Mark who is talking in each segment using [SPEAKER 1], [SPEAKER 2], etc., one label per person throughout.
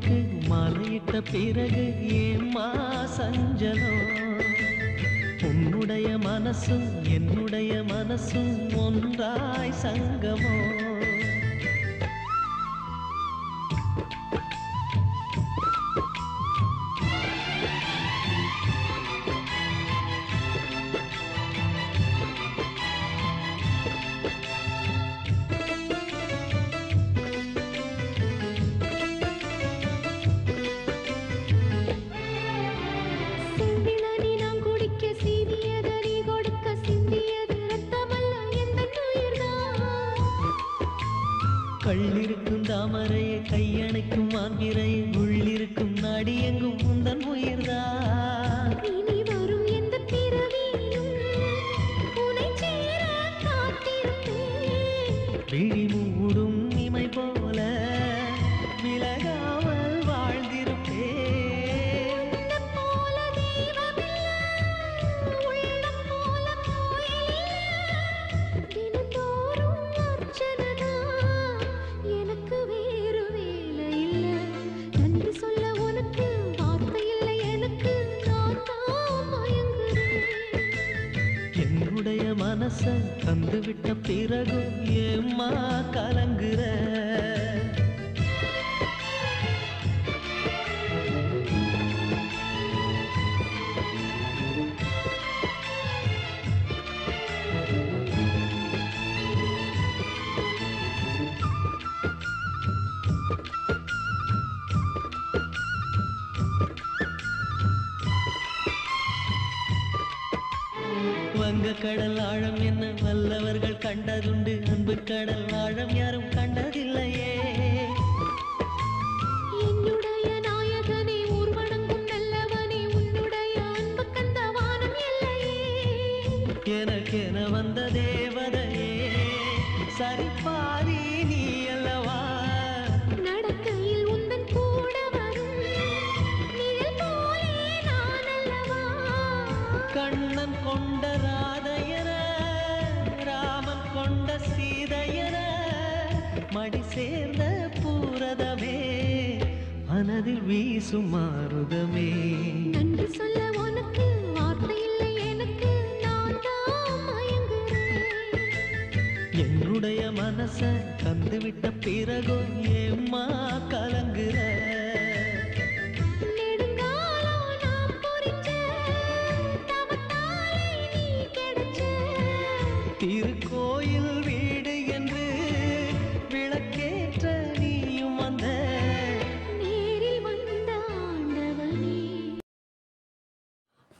[SPEAKER 1] ஊரறிய உனக்கு பிறகு ஏம்மா சஞ்சலம் உன்னுடைய மனசும் என்னுடைய மனசும் ஒன்றாய் சங்கமோ? கள்ளிருக்கும் தாமரையை கையணைக்கும் மாந்திரையை உள்ளிருக்கும் நாடி எங்கும் முந்தன் உயிர்தான் என்னுடைய மனச தந்துவிட்ட பிறகு ஏம்மா கலங்குற? வங்க கடல் ஆழம் என்ன வல்லவர்கள் கண்டதுண்டு? அன்பு கடல் ஆழம் யாரும் கண்டதில்லையே. எனக்கென வந்த தேவதையே சரிபாரி கண்ணன் கொண்ட ராதையர ராமன் கொண்ட சீதையர மடி சேர்ந்த பூரதமே மனதில் வீசும் மாறுதமே
[SPEAKER 2] நன்றி சொல்ல உனக்கு வார்த்தை இல்லை எனக்கு
[SPEAKER 1] என்னுடைய மனச தந்துவிட்ட பிறகு ஏம்மா கலங்குற?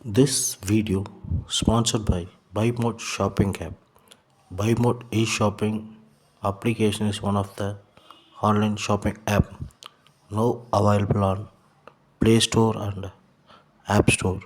[SPEAKER 3] This video sponsored by BuyMode Shopping app. BuyMode e-shopping application is one of the online shopping app now available on Play Store and App Store.